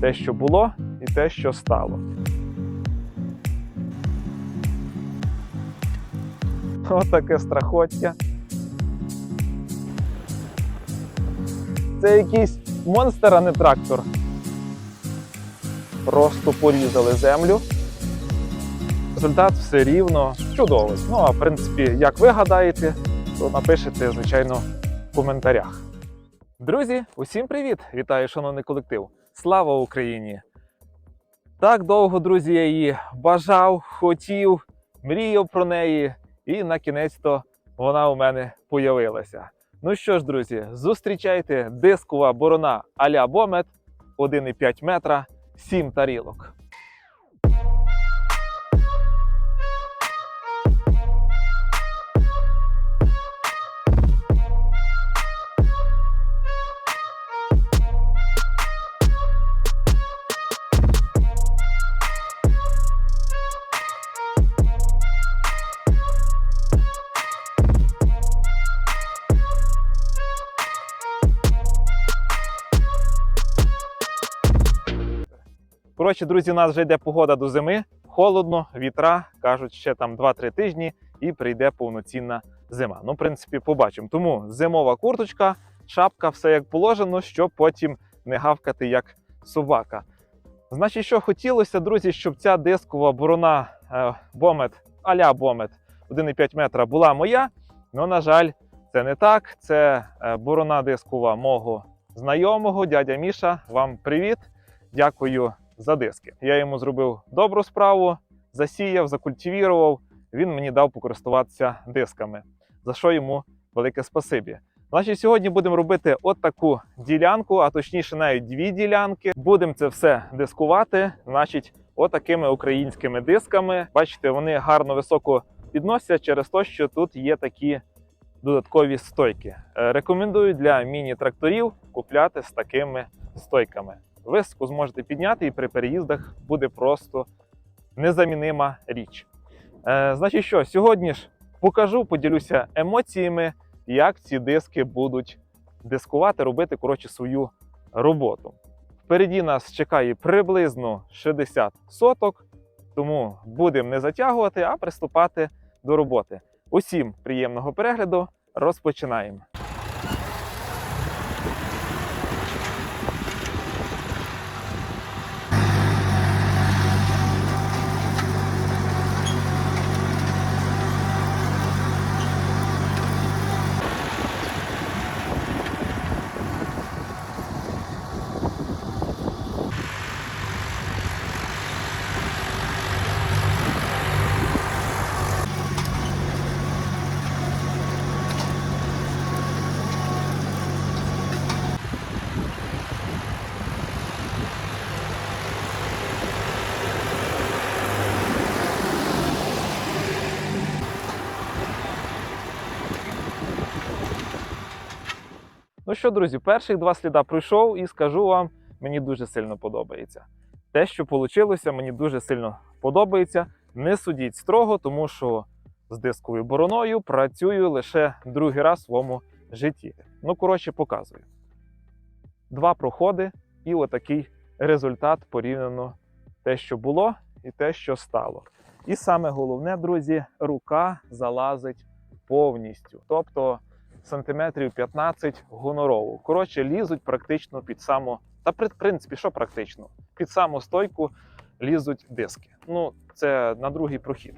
те, що було, і те, що стало. Отаке страхоття. Це якийсь монстр, а не трактор. Просто порізали землю. Результат все рівно чудовий. Ну, а в принципі, як ви гадаєте, то напишете, звичайно, в коментарях. Друзі, усім привіт! Вітаю, шановний колектив! Слава Україні! Так довго, друзі, я її бажав, хотів, мріяв про неї, і на кінець-то вона у мене появилася. Ну що ж, друзі, зустрічайте дискова борона а-ля Бомет 1,5 метра, 7 тарілок. Коротше, друзі, у нас вже йде погода до зими. Холодно, вітра, кажуть, ще там 2-3 тижні і прийде повноцінна зима. Ну, в принципі, побачимо. Тому зимова курточка, шапка, все як положено, щоб потім не гавкати як собака. Значить, що хотілося, друзі, щоб ця дискова борона е, Бомет, а-ля Бомет 1,5 метра була моя. Ну, на жаль, це не так. Це е, борона дискова мого знайомого, дядя Міша. Вам привіт. Дякую за диски. Я йому зробив добру справу, засіяв, закультивірував. Він мені дав покористуватися дисками, за що йому велике спасибі. Значить, сьогодні будемо робити от ділянку, а точніше, навіть дві ділянки. Будемо це все дискувати. Значить, отакими українськими дисками. Бачите, вони гарно високо підносяться через те, що тут є такі додаткові стойки. Е, Рекомендую для міні-тракторів купляти з такими стойками високо зможете підняти, і при переїздах буде просто незамінима річ. Е, значить, що сьогодні ж покажу, поділюся емоціями, як ці диски будуть дискувати, робити коротше свою роботу. Впереді нас чекає приблизно 60 соток, тому будемо не затягувати, а приступати до роботи. Усім приємного перегляду. Розпочинаємо. Що, друзі, перших два сліда пройшов і скажу вам, мені дуже сильно подобається. Те, що вийшло, мені дуже сильно подобається. Не судіть строго, тому що з дисковою бороною працюю лише другий раз в своєму житті. Ну, коротше, показую. Два проходи і отакий результат порівняно те, що було, і те, що стало. І саме головне, друзі, рука залазить повністю. Тобто сантиметрів 15 гонорово. Коротше, лізуть практично під саму. Та в принципі, що практично? Під саму стойку лізуть диски. Ну, це на другий прохід.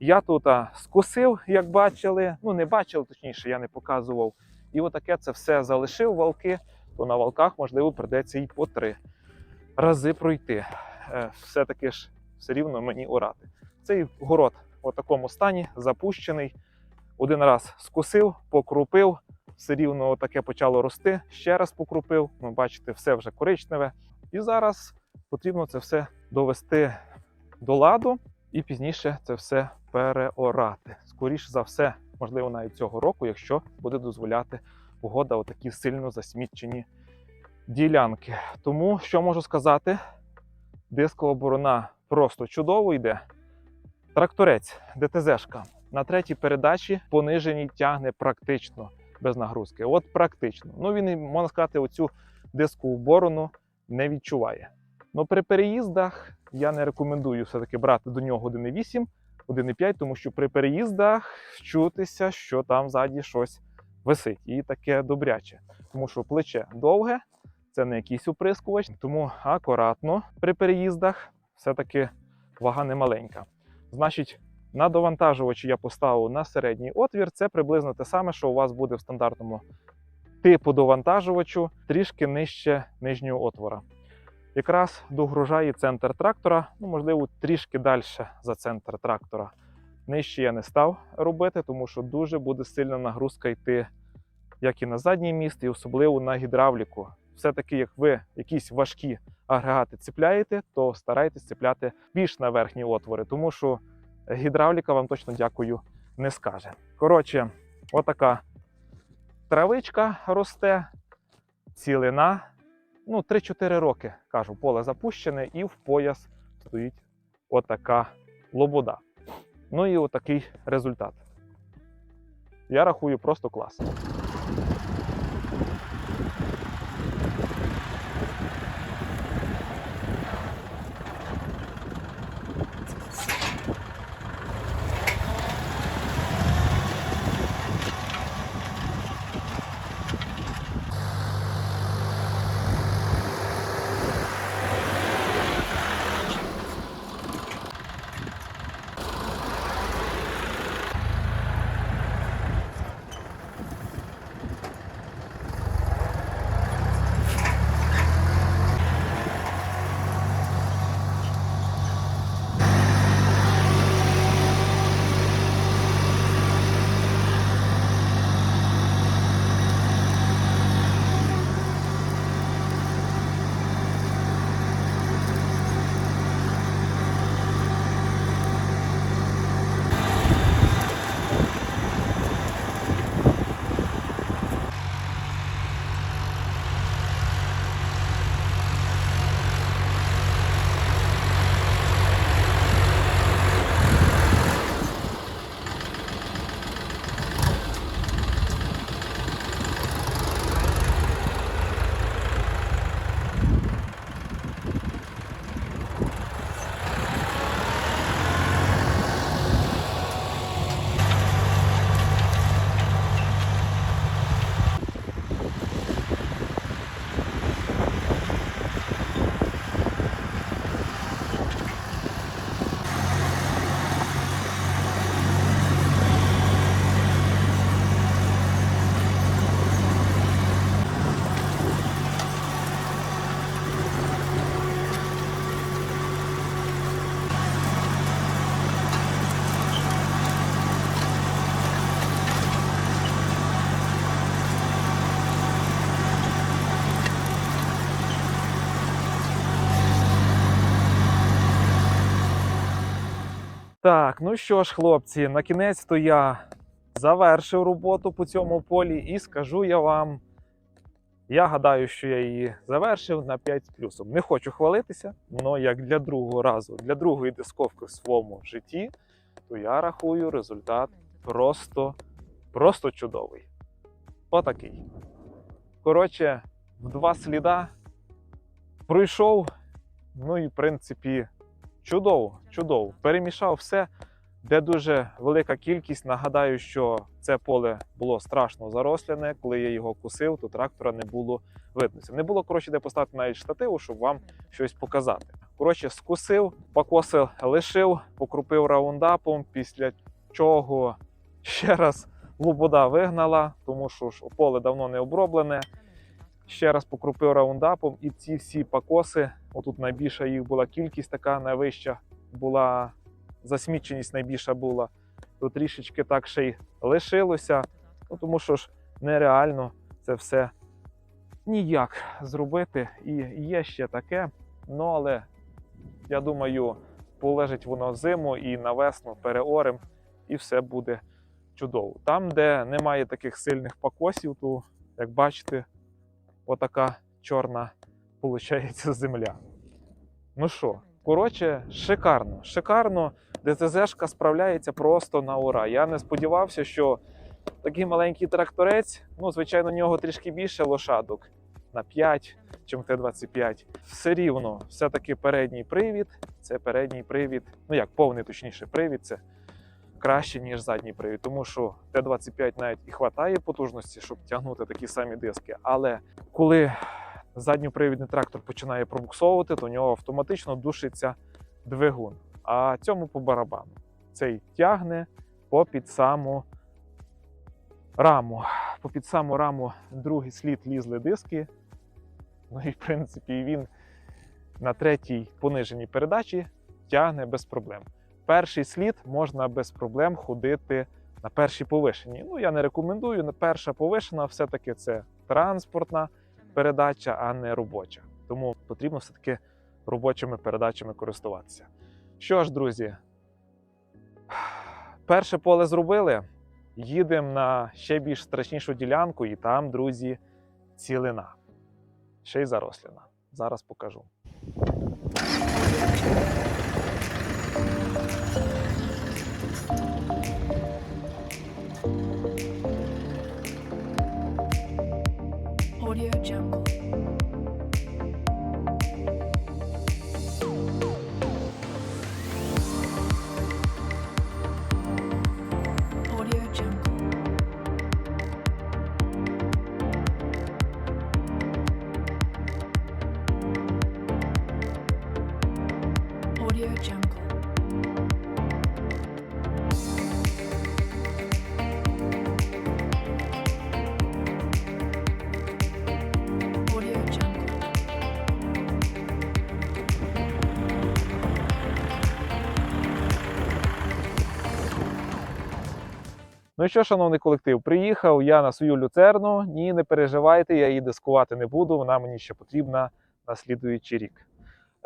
Я тут а, скосив, як бачили. Ну, не бачили, точніше, я не показував. І отаке це все залишив валки, то на валках, можливо, придеться і по три рази пройти. Е, Все-таки ж все рівно мені орати. Цей город в такому стані запущений. Один раз скосив, покрупив, все рівно таке почало рости. Ще раз покрупив. Ви бачите, все вже коричневе. І зараз потрібно це все довести до ладу і пізніше це все переорати. Скоріше за все, можливо, навіть цього року, якщо буде дозволяти погода, отакі сильно засмічені ділянки. Тому що можу сказати, дискова борона просто чудово йде. Тракторець, ДТЗшка на третій передачі пониженій тягне практично без нагрузки. От практично. Ну він, можна сказати, оцю дискову борону не відчуває. Ну, при переїздах я не рекомендую все-таки брати до нього 1,8, 1,5, тому що при переїздах чутися, що там ззаді щось висить. І таке добряче. Тому що плече довге, це не якийсь оприскувач, тому акуратно при переїздах все-таки вага не маленька. Значить, на довантажувачі я поставив на середній отвір. Це приблизно те саме, що у вас буде в стандартному типу довантажувачу, трішки нижче нижнього отвора. Якраз догружає центр трактора, ну, можливо, трішки далі за центр трактора. Нижче я не став робити, тому що дуже буде сильна нагрузка йти як і на задній міст, і особливо на гідравліку. Все-таки, як ви якісь важкі агрегати цепляєте, то старайтесь цепляти більш на верхні отвори, тому що гідравліка вам точно дякую не скаже. Коротше, отака травичка росте, цілина. Ну, 3-4 роки, кажу, поле запущене, і в пояс стоїть отака лобода. Ну і отакий результат. Я рахую просто клас. Так, ну що ж, хлопці, на кінець то я завершив роботу по цьому полі і скажу я вам. Я гадаю, що я її завершив на 5 з плюсом. Не хочу хвалитися, але як для другого разу, для другої дисковки в своєму житті, то я рахую результат просто, просто чудовий. Отакий. Коротше, в два сліда пройшов. Ну і в принципі, чудово, чудово. Перемішав все, де дуже велика кількість. Нагадаю, що це поле було страшно заросляне. Коли я його кусив, то трактора не було видно. Не було коротше, де поставити навіть штативу, щоб вам щось показати. Коротше, скусив, покосив, лишив, покрупив раундапом, після чого ще раз лобода вигнала, тому що ж поле давно не оброблене. Ще раз покрупив раундапом, і ці всі покоси, отут найбільша їх була кількість, така найвища була засміченість найбільша була, то трішечки так ще й лишилося. Ну, тому що ж нереально це все ніяк зробити. І є ще таке. Ну, але я думаю, полежить воно зиму і на весну переорем, і все буде чудово. Там, де немає таких сильних покосів, то, як бачите, отака чорна виходить земля. Ну що, коротше, шикарно, шикарно. ДТЗшка справляється просто на ура. Я не сподівався, що такий маленький тракторець, ну, звичайно, у нього трішки більше лошадок. на 5, чим Т-25. Все рівно, все-таки передній привід. Це передній привід, ну як повний точніше привід, це краще, ніж задній привід. Тому що Т-25 навіть і хватає потужності, щоб тягнути такі самі диски. Але коли задньопривідний трактор починає пробуксовувати, то у нього автоматично душиться двигун. А цьому по барабану. Цей тягне попід саму раму. Попід саму раму другий слід лізли диски. Ну і в принципі він на третій пониженій передачі тягне без проблем. Перший слід можна без проблем ходити на першій повишенні. Ну, я не рекомендую. Перша повишена все-таки це транспортна передача, а не робоча. Тому потрібно все-таки робочими передачами користуватися. Що ж, друзі, перше поле зробили. Їдемо на ще більш страшнішу ділянку, і там, друзі, цілина. Ще й зарослина. Зараз покажу. Ну і що, шановний колектив, приїхав я на свою люцерну. Ні, не переживайте, я її дискувати не буду. Вона мені ще потрібна на слідуючий рік.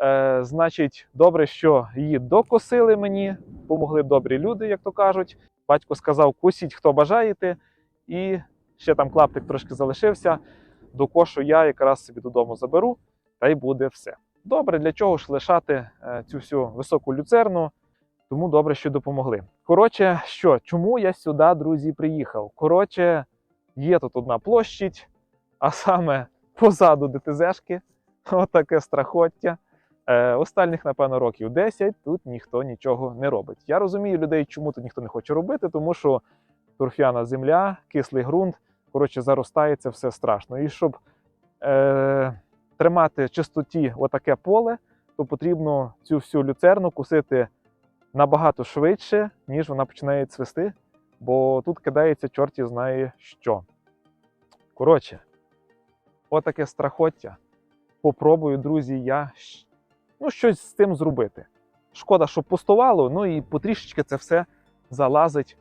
Е, значить, добре, що її докосили мені, помогли добрі люди, як то кажуть. Батько сказав: кусіть, хто бажаєте, і ще там клаптик трошки залишився. До кошу я якраз собі додому заберу, та й буде все. Добре, для чого ж лишати е, цю всю високу люцерну? Тому добре, що допомогли. Коротше, що, чому я сюди, друзі, приїхав? Коротше, є тут одна площадь, а саме позаду ДТЗшки, отаке страхоття. Е, останніх, напевно, років 10 тут ніхто нічого не робить. Я розумію людей, чому тут ніхто не хоче робити, тому що торфяна земля, кислий ґрунт, коротше, заростається все страшно. І щоб е, тримати чистоті отаке поле, то потрібно цю всю люцерну кусити набагато швидше, ніж вона починає цвісти, бо тут кидається чорті знає що. Коротше, отаке страхоття. Попробую, друзі, я ну, щось з цим зробити. Шкода, що пустувало, ну і потрішечки це все залазить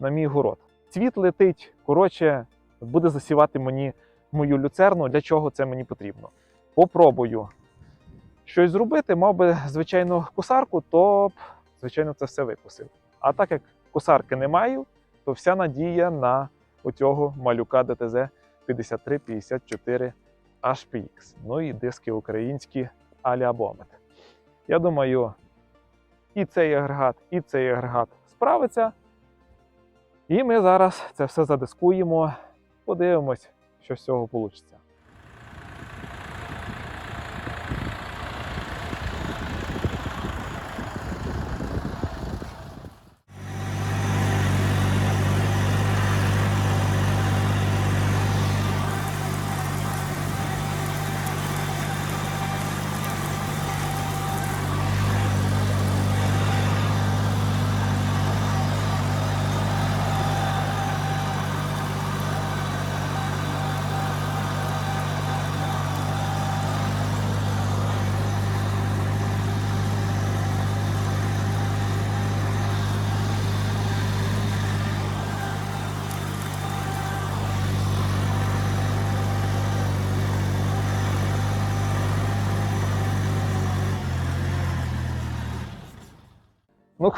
на мій город. Цвіт летить, коротше, буде засівати мені мою люцерну. Для чого це мені потрібно? Попробую щось зробити, мав би, звичайно, косарку, то звичайно, це все викусив. А так як косарки не маю, то вся надія на оцього малюка ДТЗ 5354 HPX. Ну і диски українські Аліабомет. Я думаю, і цей агрегат, і цей агрегат справиться. І ми зараз це все задискуємо, подивимось, що з цього вийде.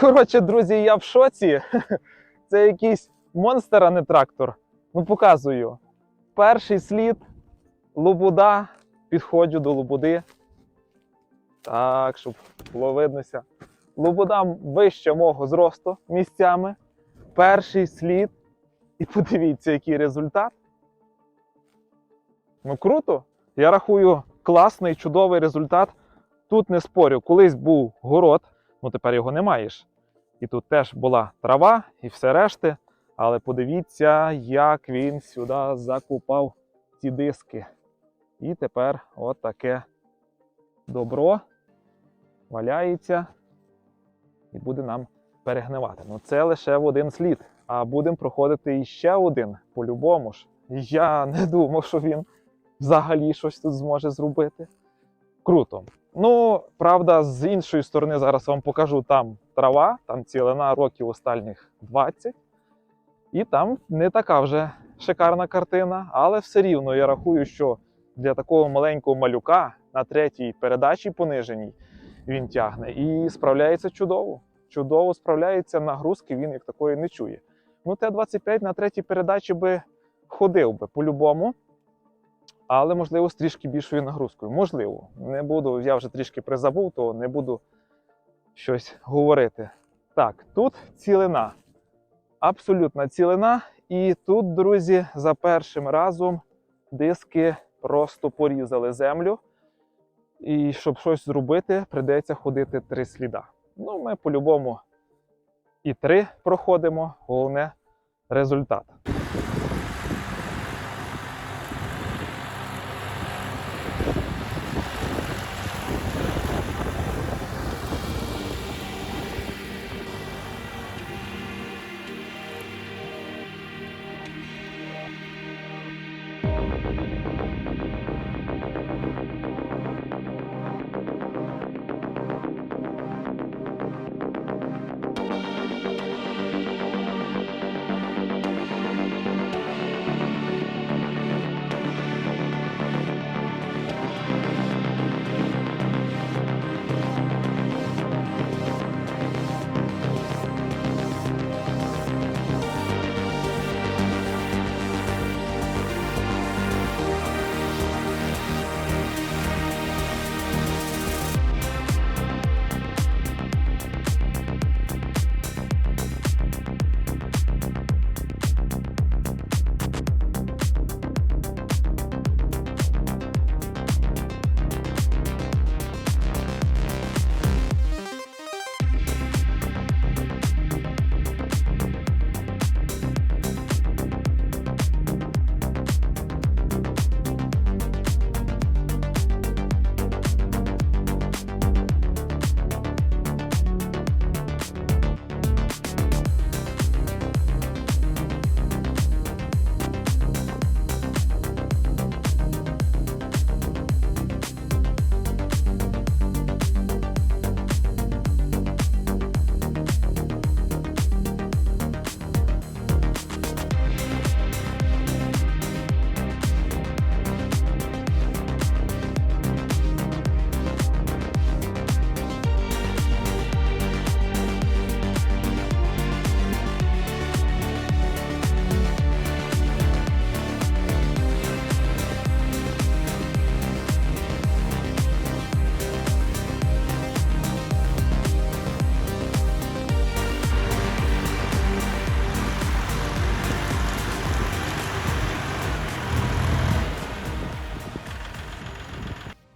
Коротше, друзі, я в шоці. Це якийсь монстр, а не трактор. Ну, показую. Перший слід лобуда. Підходжу до лобуди. Так, щоб було виднося. Лобуда вище мого зросту місцями. Перший слід. І подивіться, який результат. Ну, круто. Я рахую, класний, чудовий результат. Тут не спорю, колись був город, ну тепер його не маєш. І тут теж була трава і все решти. Але подивіться, як він сюди закупав ці диски. І тепер от таке добро валяється і буде нам перегнивати. Ну це лише в один слід. А будемо проходити іще один по-любому ж. Я не думав, що він взагалі щось тут зможе зробити. Круто. Ну, правда, з іншої сторони, зараз вам покажу там трава, там цілина років остальних 20. І там не така вже шикарна картина, але все рівно я рахую, що для такого маленького малюка на третій передачі пониженій він тягне і справляється чудово. Чудово справляється, нагрузки він як такої не чує. Ну, Т-25 на третій передачі би ходив би по-любому, але можливо з трішки більшою нагрузкою. Можливо, не буду, я вже трішки призабув, то не буду щось говорити. Так, тут цілина. Абсолютна цілина. І тут, друзі, за першим разом диски просто порізали землю. І щоб щось зробити, прийдеться ходити три сліда. Ну, ми по-любому і три проходимо. Головне результат.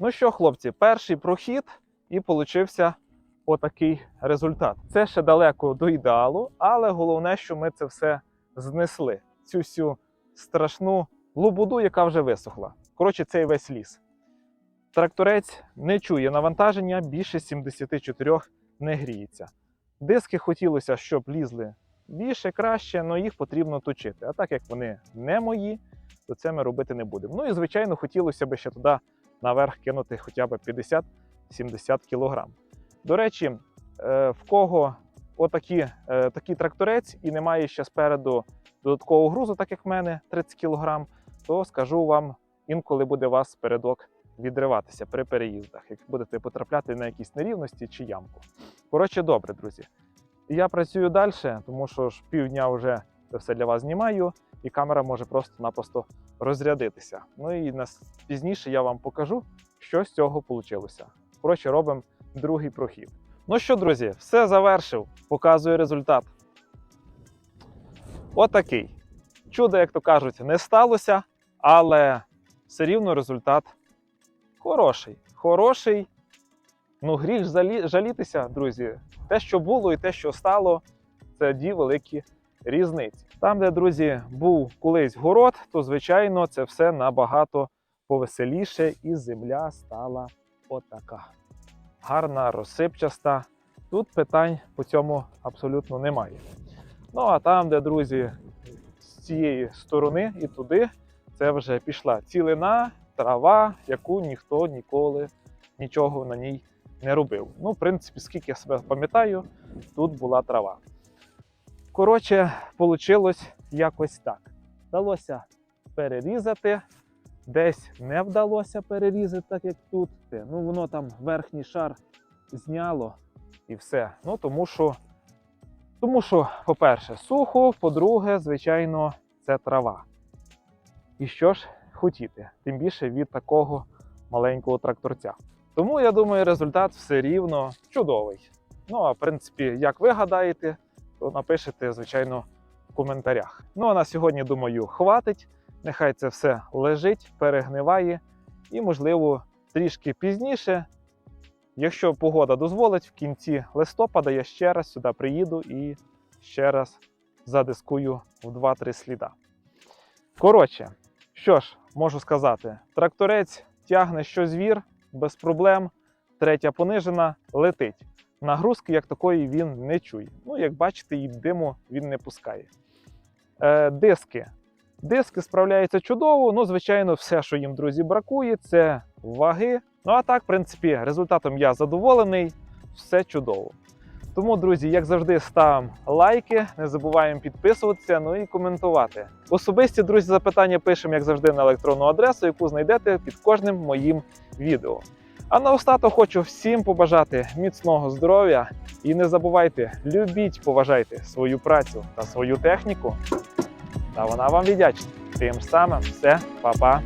Ну що, хлопці, перший прохід і получився отакий результат. Це ще далеко до ідеалу, але головне, що ми це все знесли. Цю всю страшну лубуду, яка вже висохла. Коротше, цей весь ліс. Тракторець не чує навантаження, більше 74 не гріється. Диски хотілося, щоб лізли більше, краще, але їх потрібно точити. А так як вони не мої, то це ми робити не будемо. Ну і звичайно, хотілося б ще туди наверх кинути хоча б 50-70 кг. До речі, е, в кого отакі, е, такий тракторець і немає ще спереду додаткового грузу, так як в мене 30 кг, то скажу вам, інколи буде вас передок відриватися при переїздах, як будете потрапляти на якісь нерівності чи ямку. Коротше, добре, друзі. Я працюю далі, тому що ж півдня вже це все для вас знімаю, і камера може просто-напросто розрядитися. Ну і пізніше я вам покажу, що з цього вийшло. Коротше, робимо другий прохід. Ну що, друзі, все завершив. Показую результат. Отакий. Чудо, як то кажуть, не сталося, але все рівно результат Хороший. Хороший. Ну, жалі... жалітися, друзі. Те, що було і те, що стало, це дві великі різниці. Там, де, друзі, був колись город, то, звичайно, це все набагато повеселіше, і земля стала отака. Гарна, розсипчаста. Тут питань по цьому абсолютно немає. Ну а там, де, друзі, з цієї сторони і туди, це вже пішла цілина, трава, яку ніхто ніколи нічого на ній не робив. Ну, в принципі, скільки я себе пам'ятаю, тут була трава. Коротше, вийшло якось так. Вдалося перерізати, десь не вдалося перерізати, так як тут. Ну, воно там верхній шар зняло і все. Ну, тому що, тому що, по-перше, сухо, по-друге, звичайно, це трава. І що ж хотіти, тим більше від такого маленького тракторця. Тому я думаю, результат все рівно чудовий. Ну, а в принципі, як ви гадаєте, то напишете, звичайно, в коментарях. Ну а на сьогодні, думаю, хватить. Нехай це все лежить, перегниває, і, можливо, трішки пізніше, якщо погода дозволить, в кінці листопада я ще раз сюди приїду і ще раз задискую в 2-3 сліда. Коротше, що ж, можу сказати, тракторець тягне що звір без проблем. Третя понижена летить. Нагрузки як такої він не чує. Ну, як бачите, і диму він не пускає. Е, диски. Диски справляються чудово. Ну, звичайно, все, що їм, друзі, бракує, це ваги. Ну а так, в принципі, результатом я задоволений, все чудово. Тому, друзі, як завжди, ставимо лайки, не забуваємо підписуватися, ну і коментувати. Особисті, друзі, запитання пишемо, як завжди, на електронну адресу, яку знайдете під кожним моїм відео. А на остаток хочу всім побажати міцного здоров'я і не забувайте, любіть, поважайте свою працю та свою техніку. Та вона вам віддячить. Тим самим все, па-па.